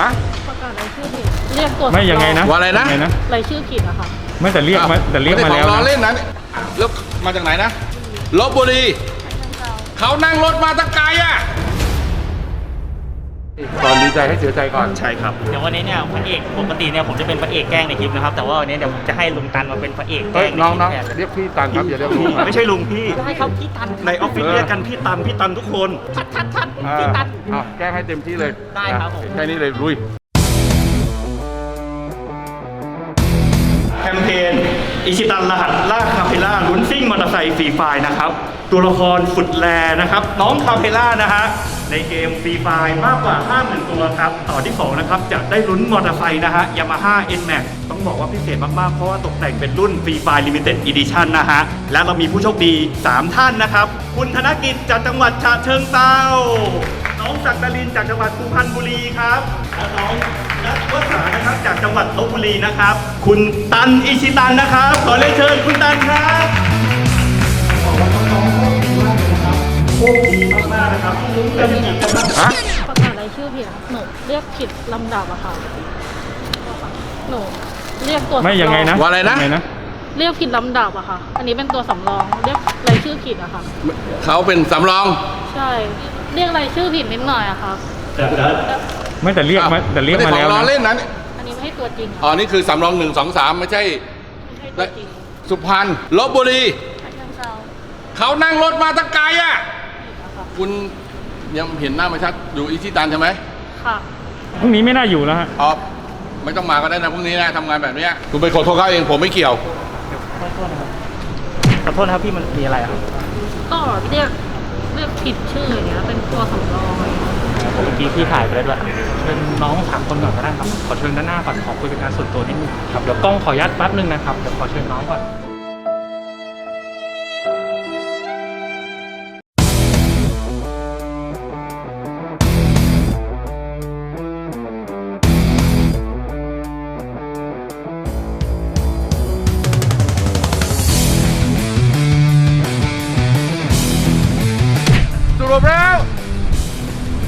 ฮะประกาศรายชื่อผิดเรียกตัวไม่ยังไงนะว่าอะไรนะ ยังงนะรายชื่อผิดอะค่ะ ไม่แต่เรียกมาแต่เรียกมาไได้แล้วของล้อนะเล่นนะแล้วมาจากไหนนะลบบุรีเขานั่งรถมาตั้งไกลอะก่อนดีใจให้เสียใจก่อนใช่ครับเดี๋ยววันนี้เนี่ยพระเอกปกติเนี่ยผมจะเป็นพระเอกแกล้งในคลิปนะครับแต่ว่าวันนี้เดี๋ยวผมจะให้ลุงตันมาเป็นพระเอกแกเฮ้ล้ยงในน้องคลิปน้องแทนเรียกพี่ตันครับอย่าเรียกลุงไม่ใช่ลุงพี่ได้ครับพี่ตันในออฟฟิศเรียกกันพี่ตันพี่ตันทุกคน ทัดทัดทัด อ่าพี่ตัน อะแกล้งให้เต็มที่เลยได้ครับผม แค่นี้เลยลุย แคมเปญอิชิตันรหัสล่าคาเพล่าลุ้นซิ่งมอเตอร์ไซค์ฟรีไฟล์นะครับ ตัวละครฟุดแลนะครับ น้องคาเพล่านะฮะในเกมฟรีไฟล์มากกว่า 50,000 ตัวครับ ต่อที่ 2 นะครับ จะได้ลุ้นมอเตอร์ไซค์นะฮะยามาฮ่า N-Max ต้องบอกว่าพิเศษมาก ๆ เพราะว่าตกแต่งเป็นรุ่นฟรีไฟล์ลิมิเต็ดอีดิชันนะฮะ และเรามีผู้โชคดี 3 ท่านนะครับ คุณธนกิจจากจังหวัดฉะเชิงเทราน้องศักดาลินจากจังหวัดสุพรรณบุรีครับและน้องนัทวสานะครับจากจังหวัดลบบุรีนะครับ คุณตันอิชิตันนะครับ ขอเรียนเชิญคุณตันครับบอกว่าน้องๆโชคดีมากๆนะครับและยังอีกนะครับฮะประกาศรายชื่อผิดอะหนูเรียกผิดลำดับอะค่ะหนูเรียกตัวไม่ยังไงนะว่าอะไรนะ ยังไงนะ เรียกผิดลำดับอะค่ะ อันนี้เป็นตัวสำรอง เรียกรายชื่อผิดอะค่ะ เขาเป็นสำรอง ใช่ เรียกรายชื่อผิดนิดหน่อยอะค่ะแต่แต่ไม่แต่เรียกมาแต่เรียกมาไได้แล้วของล้อนะเล่นนะอันนี้ไม่ใช่ตัวจริงอะอ๋อนี่คือสำรองหนึ่งสองสามไม่ใช่ ไม่ใช่ตัวจริงสุพรรณลบบุรีฉะเชิงเทราเขานั่งรถมาตั้งไกลอะ ผิดอะค่ะ คุณยังเห็นหน้าไม่ชัดอยู่อิชิตันใช่ไหมค่ะ พรุ่งนี้ไม่น่าอยู่แล้วฮะ อ๋อไม่ต้องมาก็ได้นะพรุ่งนี้นะทำงานแบบเนี้ยคุณไปขอโทษเขาเองผมไม่เกี่ยวขอโท ษนะครับขอโทษนะครับพี่มันมีอะไรครับก็เรียกเรียกผิดชื่ออย่างเงี้ยเป็นตัวสำรองอะไรอย่างเงี้ยเมื่อกี้พี่ถ่ายไปแล้วด้วยเชิญน้องสามคนก่อนก็ได้ครับขอเชิญด้านหน้าก่อนขอคุยเป็นการส่วนตัวนิดนึงครับเดี๋ยวกล้องขออนุญาตแป๊บนึงนะครับเดี๋ยวขอเชิญน้องก่อน สรุปแล้ว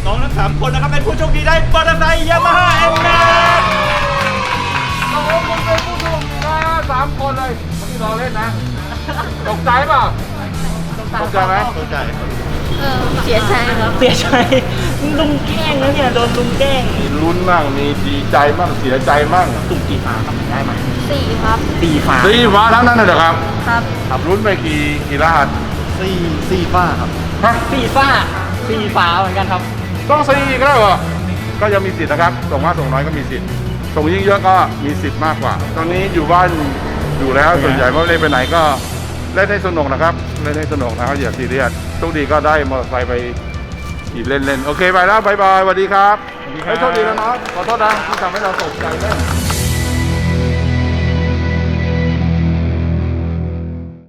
น้องทั้งสามคนนะครับเป็นผู้โชคดีได้มอเตอร์ไซค์ยามาฮ่าเอ็มแโอ้โหคุณเป็นผู้ชมนะสามคนเลยวันนี้รอเล่นนะตกใจเปล่าตกใจไหมเออเสียใจครับเสียใจลุงแกล้งนะเนี่ยโดนลุงแกล้งมีลุ้นมั่งมีดีใจมั่งเสียใจมั่งตุ่มกี่ฝาทำได้ไหมสี่ครับสี่ฝาสีฟ้าทั้งนั้นเลยเหรอครับ ครับขับลุ้นไปกี่กี่รหัส สี่สี่ฝาครับ ฮะสี่ฝาสี่ฝาเหมือนกันครับ ต้องซีอีกแล้วเหรอก็ยังมีสิทธิ์นะครับ ส่งมากส่งน้อยก็มีสิทธิ์ ส่งยิ่งเยอะก็มีสิทธิ์มากกว่า ตอนนี้อยู่บ้านอยู่แล้วส่วนใหญ่ไม่ได้ไปไหนก็เล่นให้สนุกนะครับ เล่นให้สนุกนะครับอย่าซีเรียสโชคดีก็ได้มอเตอร์ไซค์ไปขี่เล่นๆโอเคไปแล้วบายบายสวัสดีครับสวัสดีครับ เฮ้ยโชคดีแล้วเนาะขอโทษนะที่ทำให้เราตกใจเล่น